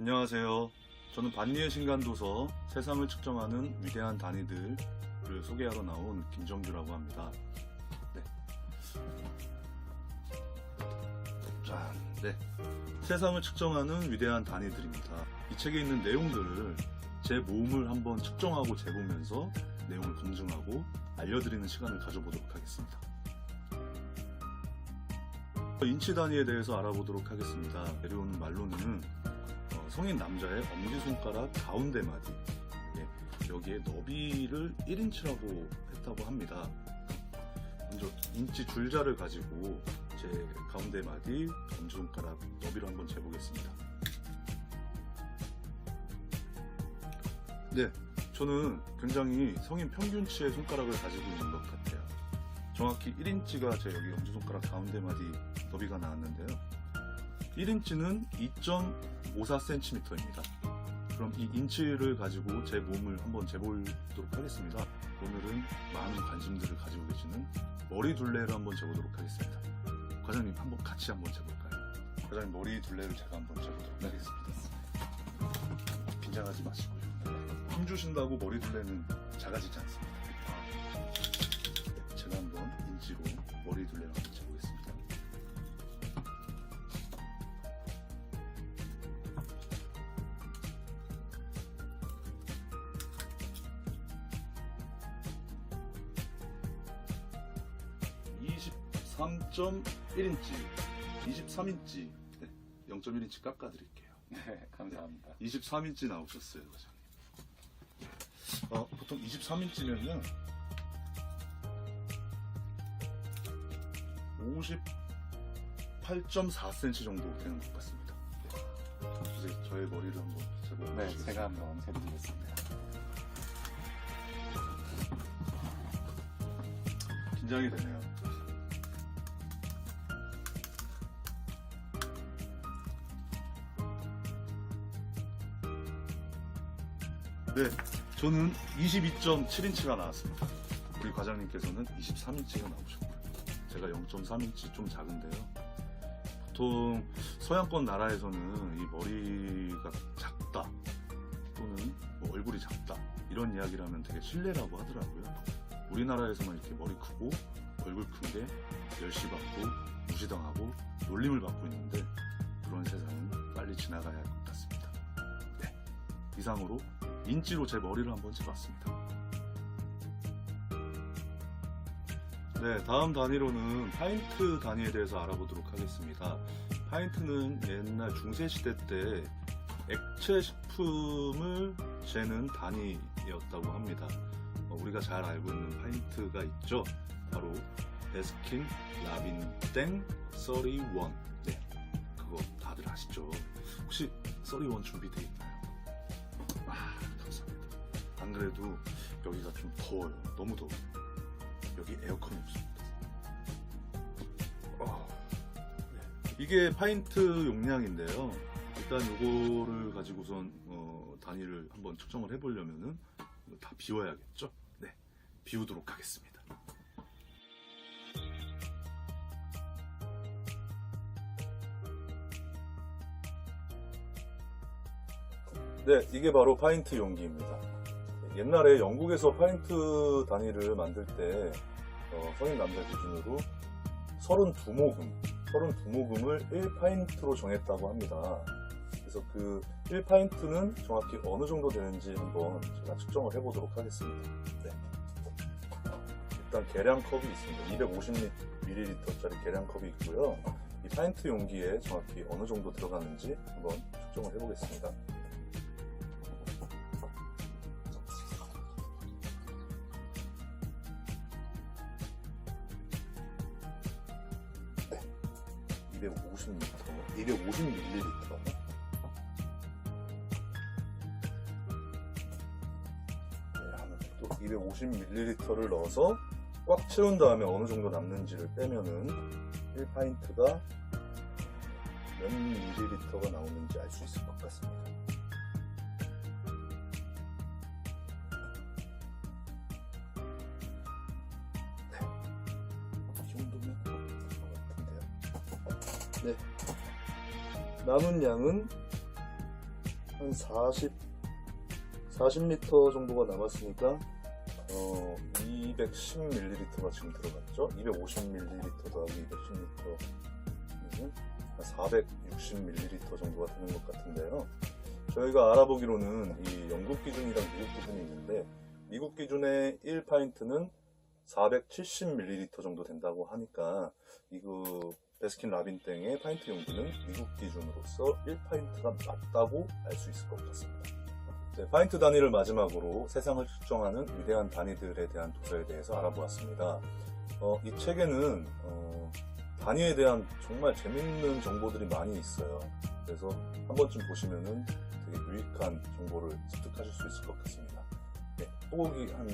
안녕하세요. 저는 반니의 신간도서 세상을 측정하는 위대한 단위들을 소개하러 나온 김정규라고 합니다. 네. 자, 네. 세상을 측정하는 위대한 단위들입니다. 이 책에 있는 내용들을 제 몸을 한번 측정하고 재보면서 내용을 검증하고 알려드리는 시간을 가져보도록 하겠습니다. 인치 단위에 대해서 알아보도록 하겠습니다. 내려오는 말로는 어, 성인 남자의 엄지손가락 가운데 마디 예, 여기에 너비를 1인치라고 했다고 합니다. 먼저 인치 줄자를 가지고 제 가운데 마디 엄지손가락 너비를 한번 재보겠습니다. 네, 저는 굉장히 성인 평균치의 손가락을 가지고 있는 것 같아요. 정확히 1인치가 제 여기 엄지손가락 가운데 마디 너비가 나왔는데요. 1인치는 2.54cm입니다. 그럼 이 인치를 가지고 제 몸을 한번 재보도록 하겠습니다. 오늘은 많은 관심들을 가지고 계시는 머리 둘레를 한번 재보도록 하겠습니다. 과장님 한번 같이 한번 재볼까요? 과장님 머리 둘레를 제가 한번 재보도록 하겠습니다. 긴장하지 마시고요. 힘 주신다고 머리 둘레는 작아지지 않습니다. (23.1인치) (23인치) 네, (0.1인치) 깎아드릴게요 네, 감사합니다. 23인치 나오셨어요. 과장님. 어, 보통 23인치면요. 58.4cm 정도 되는 것 같습니다. 네. 저의 머리를 한번 재보시겠습니다. 네, 제가 한번 해드리겠습니다. 긴장이 되네요. 네, 저는 22.7인치가 나왔습니다. 우리 과장님께서는 23인치가 나오셨고요. 제가 0.3인치 좀 작은데요. 보통 서양권 나라에서는 이 머리가 작다 또는 뭐 얼굴이 작다 이런 이야기를 하면 되게 신뢰라고 하더라고요. 우리나라에서만 이렇게 머리 크고 얼굴 큰 게 멸시받고 무시당하고 놀림을 받고 있는데 그런 세상은 빨리 지나가야 할 것 같습니다. 네. 이상으로 인치로 제 머리를 한번 재봤습니다. 네, 다음 단위로는 파인트 단위에 대해서 알아보도록 하겠습니다. 파인트는 옛날 중세시대 때 액체 식품을 재는 단위였다고 합니다. 어, 우리가 잘 알고 있는 파인트가 있죠. 바로 베스킨 라빈땡 31. 네, 그거 다들 아시죠? 혹시 31 준비되어 있나요? 그래도 여기가 좀 더워요. 너무 더워요. 여기 에어컨이 없습니다. 어, 네. 이게 파인트 용량인데요. 일단 요거를 가지고선 어, 단위를 한번 측정을 해보려면은 다 비워야겠죠? 네, 비우도록 하겠습니다. 네, 이게 바로 파인트 용기입니다. 옛날에 영국에서 파인트 단위를 만들 때 어, 성인 남자 기준으로 32모금, 32모금을 1파인트로 정했다고 합니다. 그래서 그 1파인트는 정확히 어느 정도 되는지 한번 제가 측정을 해보도록 하겠습니다. 네. 일단 계량 컵이 있습니다. 250ml짜리 계량 컵이 있고요. 이 파인트 용기에 정확히 어느 정도 들어가는지 한번 측정을 해보겠습니다. 250m, 250ml. 네, 하나 또 250ml를 넣어서 꽉 채운 다음에 어느 정도 남는지를 빼면은 1파인트가 몇 ml가 나오는지 알 수 있을 것 같습니다. 네. 남은 양은 한 40, 40리터 정도가 남았으니까, 어, 210ml가 지금 들어갔죠? 250ml 더하기 210m는 460ml 정도가 되는 것 같은데요. 저희가 알아보기로는 이 영국 기준이랑 미국 기준이 있는데, 미국 기준의 1파인트는 470ml 정도 된다고 하니까, 이그 베스킨 라빈 땡의 파인트 용기는 미국 기준으로서 1파인트가 맞다고 알 수 있을 것 같습니다. 네, 파인트 단위를 마지막으로 세상을 측정하는 위대한 단위들에 대한 도서에 대해서 알아보았습니다. 어, 이 책에는 어, 단위에 대한 정말 재밌는 정보들이 많이 있어요. 그래서 한 번쯤 보시면은 되게 유익한 정보를 습득하실 수 있을 것 같습니다. 네, 소고기 한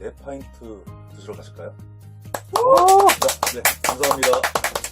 4파인트 드시러 가실까요? 네, 네, 감사합니다.